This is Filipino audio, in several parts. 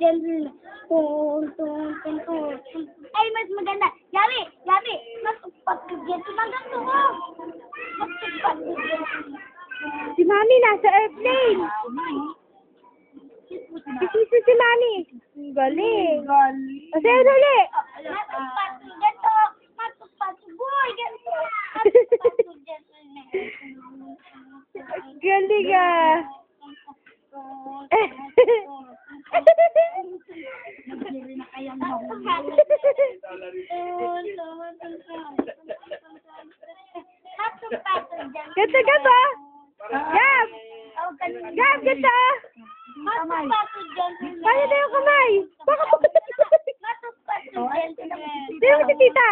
Dyan. Tung, tung, tung. Ay, mas maganda. Yabi, yabi. Matuk-patuk dyan. Maganda ko. Matuk-patuk dyan. Si Mami nasa airplane. Isisi si Mami. Ang Galing. O, sa'yo dali. Matuk-patuk dyan to. Matuk-patuk. Boy, ganito. Galing ka ba? Gab! Gab, ganda! Kaya na yung kamay. Baka Sino si tita?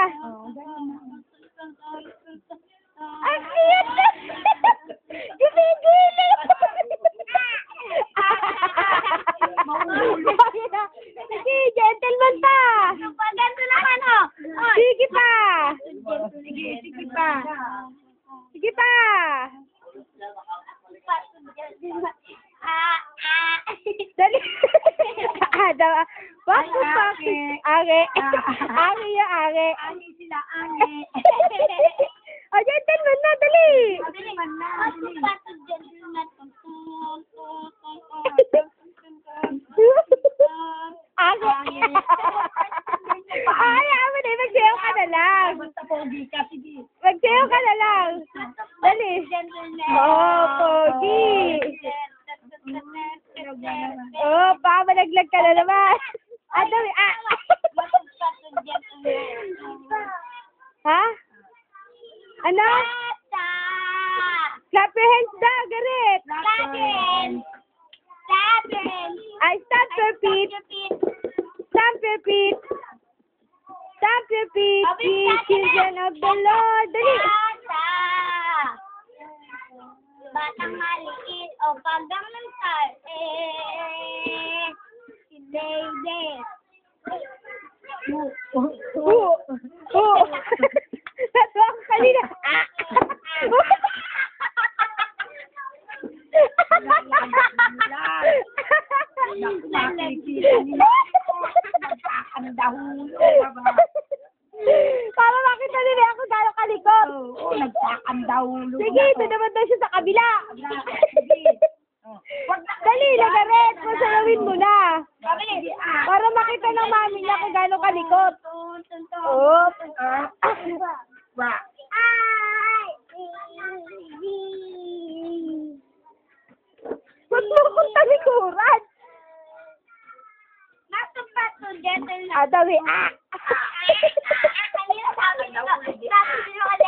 Sige, sige pa! Sige pa! Dali! ah, daw. Mo pa. Are. Are yung are. O, gentleman na, dali! Are. Magsayaw ka na lang. Magsayaw ka na lang. Dali. Oh, pogi. Oh, baka malaglag ka na naman. Dali. Ah. Children of the Lord. Dali. Batang maliit o star, eh, si David. Oo. Oo. Natawa ko kanina. Ah. Para makita nila ako gano'ng Oo, nagkakandahulog. Sige, ito naman daw siya sa kabila. Dali, nagaret. Pasalawin mo na. Para makita ng mami niya kung gano'ng kalikot. Oh. Ba't mo kong talikuran? Mato-pato, gentle na. Ah, dali. Ah. Kanina sabi nyo, sabi nyo kasi, ah. Kina,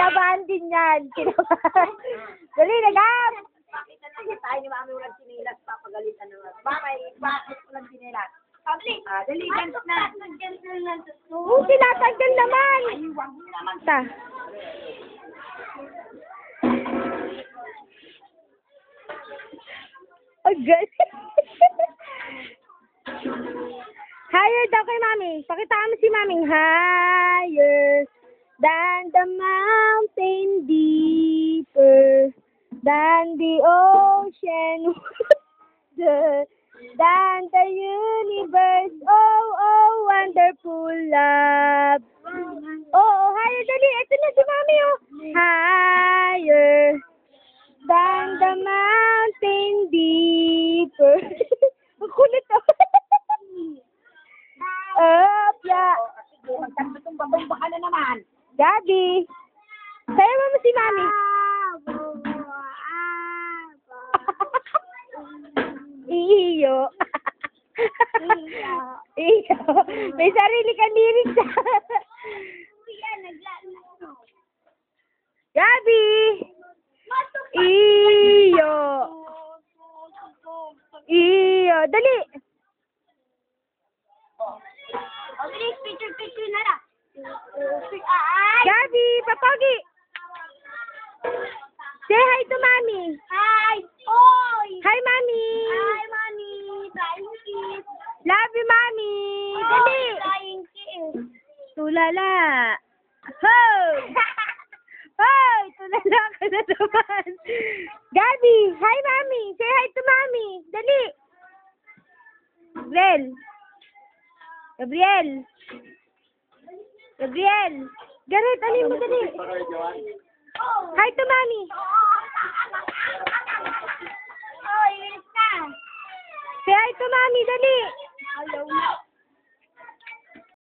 kinabahan din yan. Kinabahan. Dali, nagam. Pakita na niya tayo ni mami walang sinilas, papagalitan naman. Bakit? Bakit walang sinilas? Public. Ah, dali, ganito na. Oo, tinatanggal naman. Ay, wag mo naman. Ta. Ay, galing. Higher daw kay mami. Pakita mo si maming higher than the mountain deeper than the ocean than the universe Gabi sayo mo si mami Iyo. Iyo. May sarili ka lyrics. Gabi! Iyo. Iyo. Dali. O, bilis, picture-picture na lang. Gabi, papagi. Say hi to mami. Hi! Oy! Hi, mami. Hi, Mami! Flying kiss! Love you. Dali. Oy, Flying kiss! Tulala. Ho! Hoy! Tulala ka na naman. Gabi, hi, Mami. Say hi to Mami. Dali. Gabriel. Gabriel. Gabriel. Garrett, alin mo dali. Hi to na. Say hi to Mami, dali. Hello.